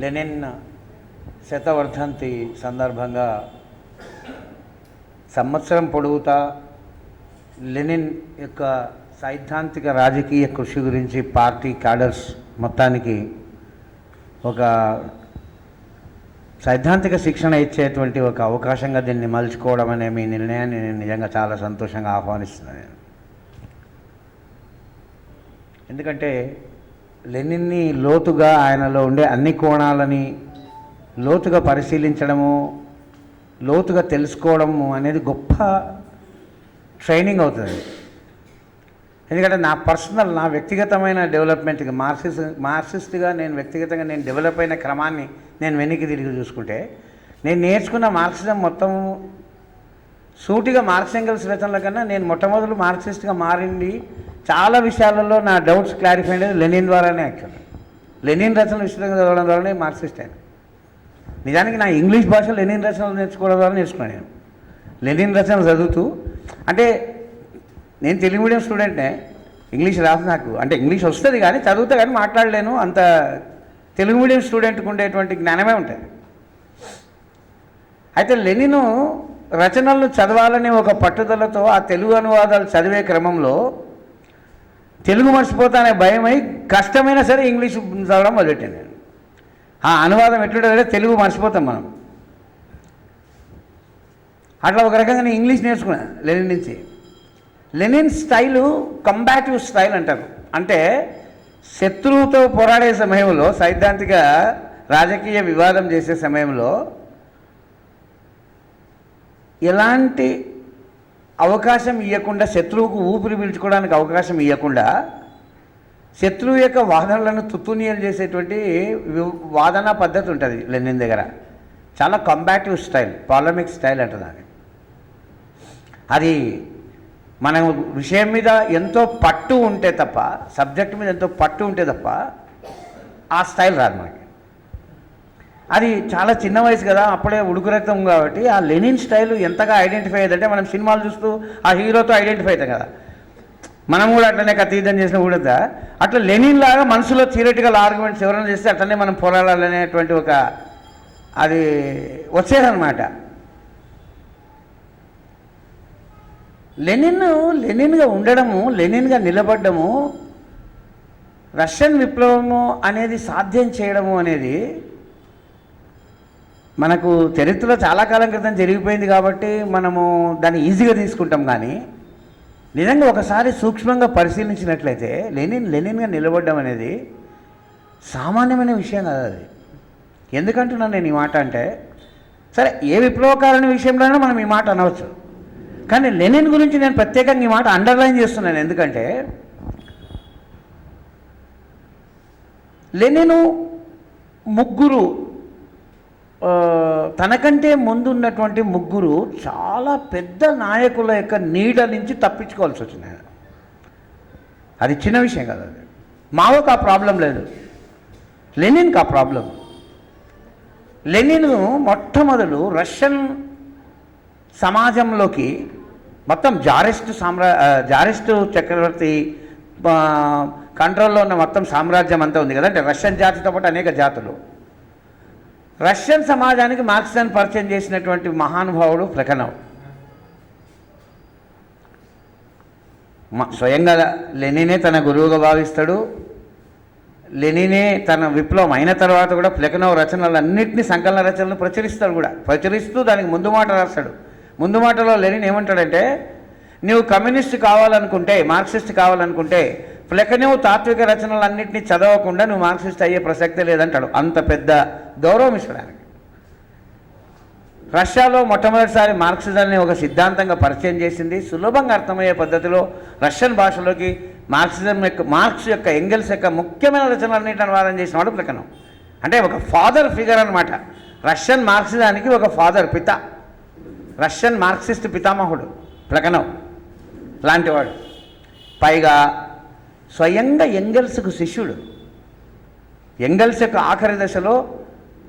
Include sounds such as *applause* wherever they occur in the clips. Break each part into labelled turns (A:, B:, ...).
A: Lenin శతవర్ధంతి సందర్భంగా సంవత్సరం పొడుగుతా Lenin యొక్క సైద్ధాంతిక రాజకీయ కృషి గురించి పార్టీ క్యాడర్స్ మొత్తానికి ఒక సైద్ధాంతిక శిక్షణ ఇచ్చేటువంటి ఒక అవకాశంగా దీన్ని మలుచుకోవడం అనే మీ నిర్ణయాన్ని నేను నిజంగా చాలా సంతోషంగా ఆహ్వానిస్తున్నాను. నేను ఎందుకంటే లెనిన్ని లోతుగా ఆయనలో ఉండే అన్ని కోణాలని లోతుగా పరిశీలించడము లోతుగా తెలుసుకోవడము అనేది గొప్ప ట్రైనింగ్ అవుతుంది. ఎందుకంటే నా పర్సనల్ నా వ్యక్తిగతమైన డెవలప్మెంట్కి మార్క్సిస్ మార్క్సిస్ట్గా నేను వ్యక్తిగతంగా నేను డెవలప్ అయిన క్రమాన్ని నేను వెనక్కి తిరిగి చూసుకుంటే నేను నేర్చుకున్న మార్క్సిజం మొత్తం సూటిగా మార్క్స్ ఎంగల్స్ రచనల కన్నా నేను మొట్టమొదటి మార్క్సిస్ట్గా మారింది చాలా విషయాలలో నా డౌట్స్ క్లారిఫై అనేది లెనిన్ ద్వారానే యాక్చువల్ లెనిన్ రచనలు విస్తృతంగా చదవడం ద్వారానే మార్క్సిస్ట్ అయినా నిజానికి నా ఇంగ్లీష్ భాష లెనిన్ రచనలు నేర్చుకోవడం ద్వారా నేర్చుకున్నాను నేను. లెనిన్ రచనలు చదువుతూ అంటే నేను తెలుగు మీడియం స్టూడెంట్నే ఇంగ్లీష్ రాదు నాకు. అంటే ఇంగ్లీష్ వస్తుంది కానీ చదువుతా కానీ మాట్లాడలేను. అంత తెలుగు మీడియం స్టూడెంట్కి ఉండేటువంటి జ్ఞానమే ఉంటుంది. అయితే లెనిను రచనలను చదవాలనే ఒక పట్టుదలతో ఆ తెలుగు అనువాదాలు చదివే క్రమంలో తెలుగు మర్చిపోతానే భయమై కష్టమైనా సరే ఇంగ్లీష్ చదవడం మొదలెట్టాను నేను. ఆ అనువాదం ఎట్లుంటుందంటే తెలుగు మర్చిపోతాం మనం. అట్లా ఒక రకంగా నేను ఇంగ్లీష్ నేర్చుకున్నా లెనిన్ నుంచి. లెనిన్ స్టైలు కంబాటివ్ స్టైల్ అంటారు. అంటే శత్రువుతో పోరాడే సమయంలో సైద్ధాంతిక రాజకీయ వివాదం చేసే సమయంలో ఎలాంటి అవకాశం ఇవ్వకుండా శత్రువుకు ఊపిరి పీల్చుకోవడానికి అవకాశం ఇవ్వకుండా శత్రువు యొక్క వాదనలను తుత్తునీయలు చేసేటువంటి వాదన పద్ధతి ఉంటుంది లెనిన్ దగ్గర. చాలా కంబాటివ్ స్టైల్ పాలమిక్ స్టైల్ అంటుంది అది. అది మనం విషయం మీద ఎంతో పట్టు ఉంటే తప్ప సబ్జెక్ట్ మీద ఎంతో పట్టు ఉంటే తప్ప ఆ స్టైల్ రాదు మనకి అది చాలా చిన్న వయసు కదా అప్పుడే ఉడుకు రక్తం కాబట్టి ఆ లెనిన్ స్టైల్ ఎంతగా ఐడెంటిఫై అయ్యేదంటే మనం సినిమాలు చూస్తూ ఆ హీరోతో ఐడెంటిఫై అవుతాం కదా. మనం కూడా అట్లనే కతీతం చేసిన కూడా అట్లా లెనిన్ లాగా మనసులో థియరటికల్ ఆర్గ్యుమెంట్స్ ఎవరైనా చేస్తే అట్లనే మనం పోరాడాలనేటువంటి ఒక అది వచ్చేదన్నమాట. లెనిన్ లెనిన్గా ఉండడము లెనిన్గా నిలబడ్డము రష్యన్ విప్లవము అనేది సాధ్యం చేయడము అనేది మనకు చరిత్రలో చాలా కాలం క్రితం జరిగిపోయింది కాబట్టి మనము దాన్ని ఈజీగా తీసుకుంటాం కానీ నిజంగా ఒకసారి సూక్ష్మంగా పరిశీలించినట్లయితే లెనిన్ లెనిన్గా నిలబడడం అనేది సామాన్యమైన విషయం కాదు అది. ఎందుకంటున్నాను నేను ఈ మాట అంటే సరే ఏ విప్లవకారుని విషయంలోనైనా మనం ఈ మాట అనవచ్చు. కానీ లెనిన్ గురించి నేను ప్రత్యేకంగా ఈ మాట అండర్లైన్ చేస్తున్నాను. ఎందుకంటే లెనిను ముగ్గురు తనకంటే ముందున్నటువంటి ముగ్గురు చాలా పెద్ద నాయకుల యొక్క నీడ నుంచి తప్పించుకోవాల్సి వచ్చింది. ఆయన అది చిన్న విషయం కదా అది. మావోకు ఆ ప్రాబ్లం లేదు. లెనిన్కి ఆ ప్రాబ్లం. లెనిన్ మొట్టమొదలు రష్యన్ సమాజంలోకి మొత్తం జారెస్ట్ సామ్రా జారెస్ట్ చక్రవర్తి కంట్రోల్లో ఉన్న మొత్తం సామ్రాజ్యం అంతా ఉంది కదా. అంటే రష్యన్ జాతితో పాటు అనేక జాతులు. రష్యన్ సమాజానికి మార్క్సిజాన్ని పరిచయం చేసినటువంటి మహానుభావుడు ప్లెకనవ్ స్వయంగా లెనినే తన గురువుగా భావిస్తాడు. లెనినే తన విప్లవం అయిన తర్వాత కూడా ప్లెకనవ్ రచనలన్నింటినీ సంకలన రచనలు ప్రచురిస్తాడు కూడా. ప్రచురిస్తూ దానికి ముందు మాట రాస్తాడు. ముందు మాటలో లెనిన్ ఏమంటాడంటే నువ్వు కమ్యూనిస్ట్ కావాలనుకుంటే మార్క్సిస్ట్ కావాలనుకుంటే ప్లెకనవ్ తాత్విక రచనలన్నింటినీ చదవకుండా నువ్వు మార్క్సిస్ట్ అయ్యే ప్రసక్తే లేదంటాడు. అంత పెద్ద గౌరవం ఇస్తాడు రష్యాలో మొట్టమొదటిసారి మార్క్సిజాన్ని ఒక సిద్ధాంతంగా పరిచయం చేసింది. సులభంగా అర్థమయ్యే పద్ధతిలో రష్యన్ భాషలోకి మార్క్సిజం యొక్క మార్క్స్ యొక్క ఎంగెల్స్ యొక్క ముఖ్యమైన రచనలన్నింటి అనువాదం చేసిన వాడు అంటే ఒక ఫాదర్ ఫిగర్ అనమాట రష్యన్ మార్క్సిజానికి ఒక ఫాదర్ పిత. రష్యన్ మార్క్సిస్ట్ పితామహుడు ప్రకనం లాంటివాడు. పైగా స్వయంగా ఎంగెల్స్కు శిష్యుడు. ఎంగెల్స్ యొక్క ఆఖరి దశలో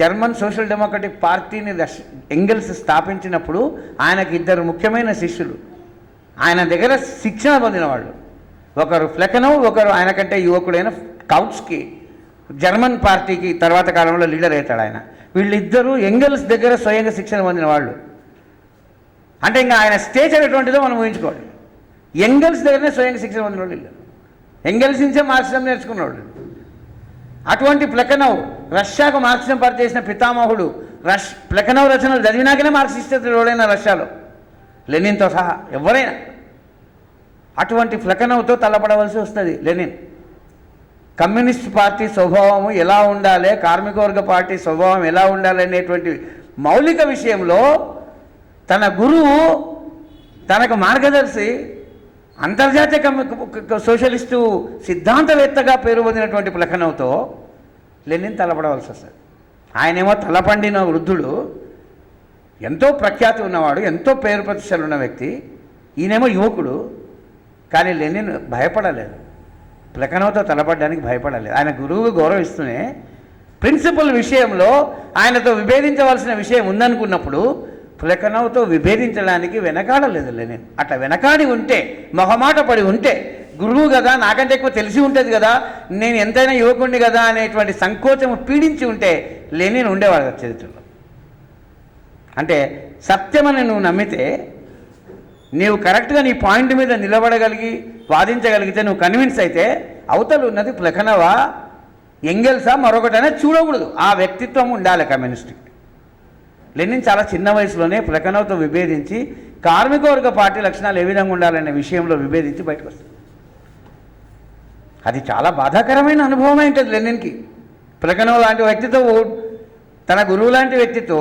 A: జర్మన్ సోషల్ డెమోక్రటిక్ పార్టీని దశ ఎంగెల్స్ స్థాపించినప్పుడు ఆయనకి ఇద్దరు ముఖ్యమైన శిష్యులు. ఆయన దగ్గర శిక్షణ పొందిన వాళ్ళు ఒకరు ఫ్లెకనవ్ ఒకరు ఆయన కంటే యువకుడైన కౌట్స్కి జర్మన్ పార్టీకి తర్వాత కాలంలో లీడర్ అవుతాడు ఆయన. వీళ్ళిద్దరూ ఎంగల్స్ దగ్గర స్వయంగా శిక్షణ పొందిన వాళ్ళు అంటే ఇంకా ఆయన స్టేచర్ ఎటువంటిదో మనం ఊహించుకోవాలి. ఎంగల్స్ దగ్గరనే స్వయంగా శిక్షణ పొందిన వాళ్ళు వీళ్ళు. ఎంగల్స్ నుంచే మార్క్సిజం నేర్చుకున్నాడు. అటువంటి ప్లకనవ్ రష్యాకు మార్క్సిజం పరిచేసిన పితామహుడు రష్ ప్లకనవ్ రచనలు చదివినాకనే మార్క్సిస్ట్ ఎవడైనా రష్యాలో. లెనిన్తో సహా ఎవరైనా. అటువంటి ఫ్లకనవ్తో తలపడవలసి వస్తుంది లెనిన్. కమ్యూనిస్ట్ పార్టీ స్వభావము ఎలా ఉండాలి కార్మికవర్గ పార్టీ స్వభావం ఎలా ఉండాలి అనేటువంటి మౌలిక విషయంలో తన గురువు తనకు మార్గదర్శి అంతర్జాతీయ సోషలిస్టు సిద్ధాంతవేత్తగా పేరు పొందినటువంటి ప్లఖనవుతో లెనిన్ తలపడవలసి వస్తుంది. ఆయనేమో తలపండిన వృద్ధుడు ఎంతో ప్రఖ్యాతి ఉన్నవాడు ఎంతో పేరు ప్రతిష్టలు ఉన్న వ్యక్తి ఈయనేమో యువకుడు కానీ లెనిన్ భయపడలేదు. ప్లకనవతో తలపడడానికి భయపడలేదు. ఆయన గురువు గౌరవిస్తూనే ప్రిన్సిపల్ విషయంలో ఆయనతో విభేదించవలసిన విషయం ఉందనుకున్నప్పుడు ప్లకనోతో విభేదించడానికి వెనకాడలేదులే నేను. అట్లా వెనకాడి ఉంటే మొహమాట పడి ఉంటే గురువు కదా నాకంటే ఎక్కువ తెలిసి ఉంటుంది కదా నేను ఎంతైనా యువకుణ్ణి కదా అనేటువంటి సంకోచము పీడించి ఉంటే లెనిన్ ఉండేవాడు చరిత్రలో. అంటే సత్యమని నువ్వు నమ్మితే నీవు కరెక్ట్గా నీ పాయింట్ మీద నిలబడగలిగి వాదించగలిగితే నువ్వు కన్విన్స్ అయితే అవతలు ఉన్నది ప్లకనవా ఎంగెల్సా మరొకటైనా చూడకూడదు. ఆ వ్యక్తిత్వం ఉండాలి కమ్యూనిస్ట్కి. లెనిన్ చాలా చిన్న వయసులోనే ప్లెకనవ్తో విభేదించి కార్మికవర్గ పార్టీ లక్షణాలు ఏ విధంగా ఉండాలనే విషయంలో విభేదించి బయటకు వస్తుంది. అది చాలా బాధాకరమైన అనుభవం ఉంటుంది లెనిన్కి? ప్లెకనవ్ లాంటి వ్యక్తితో తన గురువు లాంటి వ్యక్తితో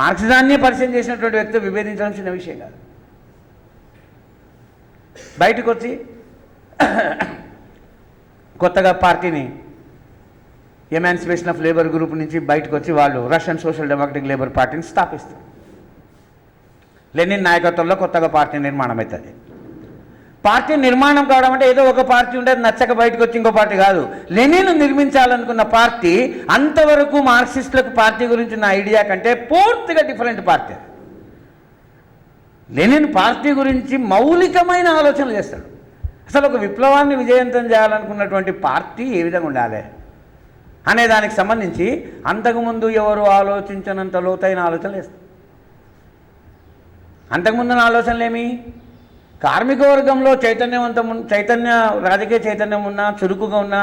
A: మార్క్సిజాన్ని పరిచయం చేసినటువంటి వ్యక్తితో విభేదించడం చిన్న విషయం కాదు. బయటకు వచ్చి కొత్తగా పార్టీని ఎమాన్సిపేషన్ ఆఫ్ లేబర్ గ్రూప్ నుంచి బయటకు వచ్చి వాళ్ళు రష్యన్ సోషల్ డెమోక్రటిక్ లేబర్ పార్టీని స్థాపిస్తారు. లెనిన్ నాయకత్వంలో కొత్తగా పార్టీ నిర్మాణం అవుతుంది. పార్టీ నిర్మాణం కావడం అంటే ఏదో ఒక పార్టీ ఉండేది నచ్చక బయటకు వచ్చి ఇంకో పార్టీ కాదు. లెనిన్ నిర్మించాలనుకున్న పార్టీ అంతవరకు మార్క్సిస్టులకు పార్టీ గురించి ఉన్న ఐడియా కంటే పూర్తిగా డిఫరెంట్ పార్టీ లెనిన్ పార్టీ గురించి మౌలికమైన ఆలోచనలు చేస్తాడు. అసలు ఒక విప్లవాన్ని విజయవంతం చేయాలనుకున్నటువంటి పార్టీ ఏ విధంగా ఉండాలి? అనే దానికి సంబంధించి అంతకుముందు ఎవరు ఆలోచించనంత లోతైన ఆలోచనలు వేస్తారు అంతకుముందున్న ఆలోచనలు ఏమి? కార్మిక వర్గంలో చైతన్యవంతం చైతన్య రాజకీయ చైతన్యం ఉన్న చురుకుగా ఉన్న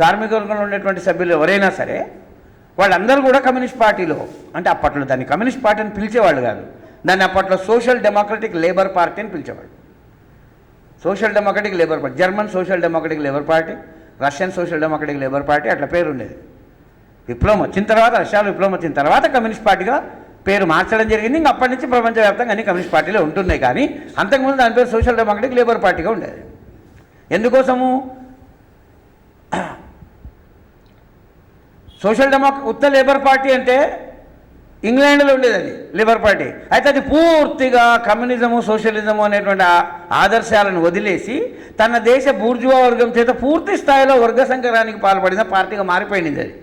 A: కార్మిక వర్గంలో ఉండేటువంటి సభ్యులు ఎవరైనా సరే వాళ్ళందరూ కూడా కమ్యూనిస్ట్ పార్టీలో. అంటే అప్పట్లో దాన్ని కమ్యూనిస్ట్ పార్టీ అని పిలిచేవాళ్ళు కాదు. దాన్ని అప్పట్లో సోషల్ డెమోక్రటిక్ లేబర్ పార్టీ అని పిలిచేవాళ్ళు. Social democratic labour party German social democratic labour party Russian social democratic labour party అట్లా పేరు ఉండేది విప్లవం వచ్చిన తర్వాత రష్యాలో విప్లవం వచ్చిన తర్వాత కమ్యూనిస్ట్ పార్టీగా పేరు మార్చడం జరిగింది. ఇంకా అప్పటి నుంచి ప్రపంచవ్యాప్తంగా అన్ని కమ్యూనిస్ట్ పార్టీలు ఉంటున్నాయి కానీ అంతకుముందు దాని పేరు సోషల్ డెమోక్రటిక్ లేబర్ పార్టీగా ఉండేది. ఎందుకోసము? *clears throat* సోషల్ డెమోక్ర ఉత్త లేబర్ పార్టీ అంటే ఇంగ్లాండ్లో ఉండేది అది లేబర్ పార్టీ అయితే అది పూర్తిగా కమ్యూనిజము సోషలిజము అనేటువంటి ఆదర్శాలను వదిలేసి తన దేశ బూర్జువా వర్గం చేత పూర్తి స్థాయిలో వర్గ సంకరానికి పాల్పడిన పార్టీగా మారిపోయింది అది.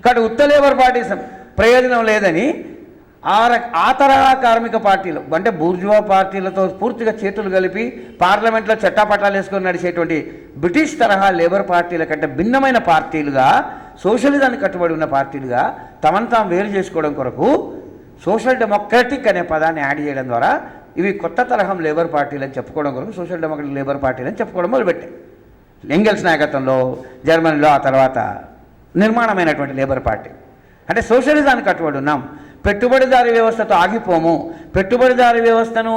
A: కాబట్టి ఉత్త లేబర్ పార్టీ ప్రయోజనం లేదని ఆ ఆ తరహా కార్మిక పార్టీలు అంటే బూర్జువా పార్టీలతో పూర్తిగా చేతులు కలిపి పార్లమెంట్లో చట్టాపట్టాలు వేసుకొని నడిచేటువంటి బ్రిటిష్ తరహా లేబర్ పార్టీల కంటే భిన్నమైన పార్టీలుగా సోషలిజానికి కట్టుబడి ఉన్న పార్టీలుగా తమను తాము వేరు చేసుకోవడం కొరకు సోషల్ డెమోక్రటిక్ అనే పదాన్ని యాడ్ చేయడం ద్వారా ఇవి కొత్త తరహం లేబర్ పార్టీలు అని చెప్పుకోవడం కొరకు సోషల్ డెమోక్రటిక్ లేబర్ పార్టీలు అని చెప్పుకోవడం మొదలుపెట్టాయి. ఎంగెల్స్ నాయకత్వంలో జర్మనీలో ఆ తర్వాత నిర్మాణమైనటువంటి లేబర్ పార్టీ. అంటే సోషలిజానికి కట్టుబడి ఉన్నాం. పెట్టుబడిదారి వ్యవస్థతో ఆగిపోము. పెట్టుబడిదారు వ్యవస్థను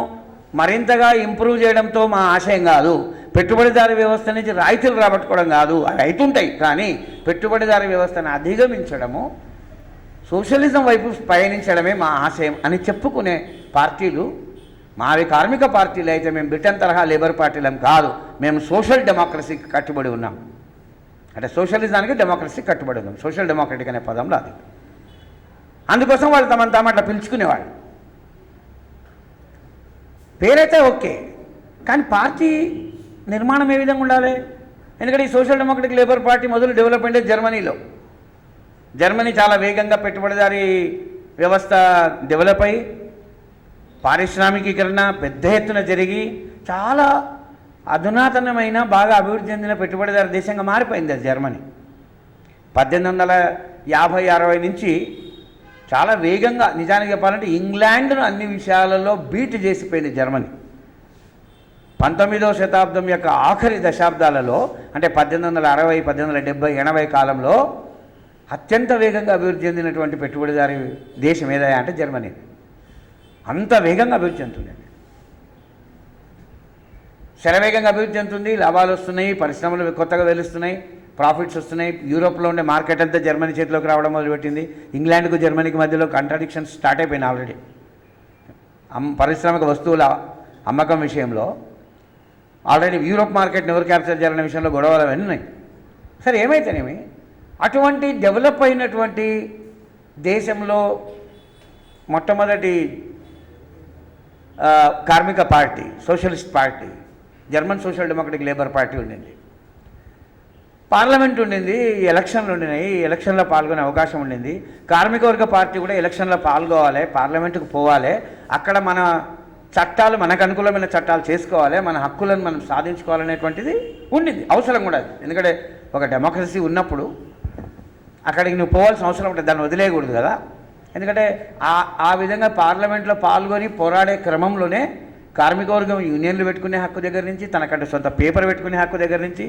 A: మరింతగా ఇంప్రూవ్ చేయడంతో మా ఆశయం కాదు. పెట్టుబడిదారు వ్యవస్థ నుంచి రాయితీలు రాబట్టుకోవడం కాదు. అవి అవుతుంటాయి కానీ పెట్టుబడిదారు వ్యవస్థను అధిగమించడము సోషలిజం వైపు పయనించడమే మా ఆశయం అని చెప్పుకునే పార్టీలు మావి కార్మిక పార్టీలు అయితే మేము బ్రిటన్ తరహా లేబర్ పార్టీలం కాదు మేము సోషల్ డెమోక్రసీకి కట్టుబడి ఉన్నాం. అంటే సోషలిజానికి డెమోక్రసీకి కట్టుబడి ఉన్నాం. సోషల్ డెమోక్రటిక్ అనే పదంలో అది అందుకోసం వాళ్ళు తమను తాము అట్లా పిలుచుకునేవాళ్ళు. పేరైతే ఓకే కానీ పార్టీ నిర్మాణం ఏ విధంగా ఉండాలి? ఎందుకంటే ఈ సోషల్ డెమోక్రటిక్ లేబర్ పార్టీ మొదలు డెవలప్ అయిందే జర్మనీలో. జర్మనీ చాలా వేగంగా పెట్టుబడిదారీ వ్యవస్థ డెవలప్ అయ్యి పారిశ్రామికీకరణ పెద్ద ఎత్తున జరిగి చాలా అధునాతనమైన బాగా అభివృద్ధి చెందిన పెట్టుబడిదారు దేశంగా మారిపోయింది అది జర్మనీ. పద్దెనిమిది వందల యాభై అరవై నుంచి చాలా వేగంగా నిజానికి చెప్పాలంటే ఇంగ్లాండ్ను అన్ని విషయాలలో బీట్ చేసిపోయింది జర్మనీ. పంతొమ్మిదవ శతాబ్దం యొక్క ఆఖరి దశాబ్దాలలో అంటే పద్దెనిమిది వందల అరవై పద్దెనిమిది వందల డెబ్బై ఎనభై కాలంలో అత్యంత వేగంగా అభివృద్ధి చెందినటువంటి పెట్టుబడిదారి దేశం ఏదయా అంటే జర్మనీ. అంత వేగంగా అభివృద్ధి చెందుతుంది శరవేగంగా అభివృద్ధి చెందుతుంది లాభాలు వస్తున్నాయి పరిశ్రమలు కొత్తగా వెలుస్తున్నాయి ప్రాఫిట్స్ వస్తున్నాయి. యూరోప్లో ఉండే మార్కెట్ అంతా జర్మనీ చేతిలోకి రావడం మొదలుపెట్టింది. ఇంగ్లాండ్కు జర్మనీకి మధ్యలో కాంట్రాడిక్షన్స్ స్టార్ట్ అయిపోయినాయి ఆల్రెడీ అమ్ పారిశ్రామిక వస్తువుల అమ్మకం విషయంలో ఆల్రెడీ యూరోప్ మార్కెట్ని ఎవరు క్యాప్చర్ చేయాలనే విషయంలో గొడవలు అవన్నీ ఉన్నాయి. సరే ఏమైతేనేమి? అటువంటి డెవలప్ అయినటువంటి దేశంలో మొట్టమొదటి కార్మిక party socialist party German social democratic labour party ఉండింది. పార్లమెంట్ ఉండింది ఎలక్షన్లు ఉండినాయి ఎలక్షన్లో పాల్గొనే అవకాశం ఉండింది. కార్మికవర్గ పార్టీ కూడా ఎలక్షన్లో పాల్గొవాలి పార్లమెంటుకు పోవాలి. అక్కడ మన చట్టాలు మనకు అనుకూలమైన చట్టాలు చేసుకోవాలి మన హక్కులను మనం సాధించుకోవాలనేటువంటిది ఉండింది. అవసరం కూడా అది. ఎందుకంటే ఒక డెమోక్రసీ ఉన్నప్పుడు అక్కడికి నువ్వు పోవాల్సిన అవసరం ఉంటుంది దాన్ని వదిలేయకూడదు కదా. ఎందుకంటే ఆ ఆ విధంగా పార్లమెంట్లో పాల్గొని పోరాడే క్రమంలోనే కార్మిక వర్గం యూనియన్లు పెట్టుకునే హక్కు దగ్గర నుంచి తనకంటూ సొంత పేపర్ పెట్టుకునే హక్కు దగ్గర నుంచి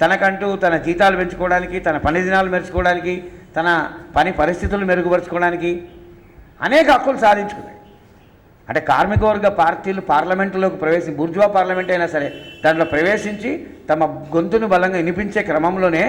A: తనకంటూ తన జీతాలు పెంచుకోవడానికి తన పని దినాలు మెరుచుకోవడానికి తన పని పరిస్థితులు మెరుగుపరుచుకోవడానికి అనేక హక్కులు సాధించుకున్నాయి. అంటే కార్మిక వర్గ పార్టీలు పార్లమెంటులోకి ప్రవేశించి బుర్జువా పార్లమెంట్ అయినా సరే దాంట్లో ప్రవేశించి తమ గొంతును బలంగా వినిపించే క్రమంలోనే